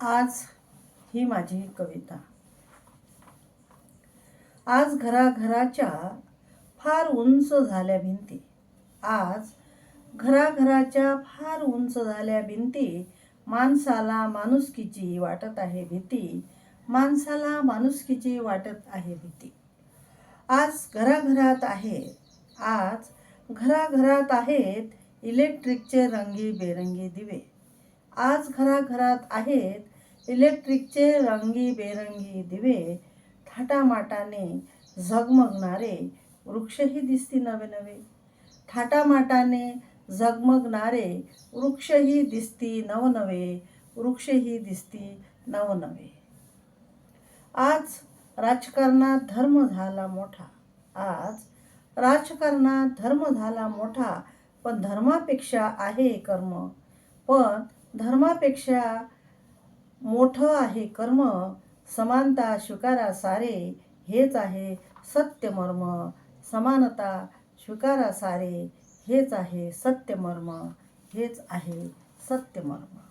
आज ही माझी कविता. आज घराघराच्या फार उंच झाल्या भिंती. आज घराघराच्या फार उंच झाल्या भिंती. माणसाला माणुसकीची वाटत आहे भीती. माणसाला माणुसकीची वाटत आहे भीती. आज घराघरात आहे. आज घराघरात आहेत इलेक्ट्रिकचे रंगी बेरंगी दिवे. आज घराघरात आहेत इलेक्ट्रिकचे रंगी बेरंगी दिवे थाटामाटाने झगमगणारे वृक्षही दिसती नवे नवे थाटामाटाने झगमगणारे वृक्षही दिसती नवनवे वृक्षही दिसती नवनवे. आज राजकारणात धर्म झाला मोठा. आज राजकारणात धर्म झाला मोठा. पण धर्मापेक्षा आहे कर्म. पण धर्मापेक्षा मोठं आहे कर्म समानता स्वीकारा सारे हेच आहे सत्यमर्म. समानता स्वीकारा सारे हेच आहे सत्यमर्म हेच आहे सत्यमर्म.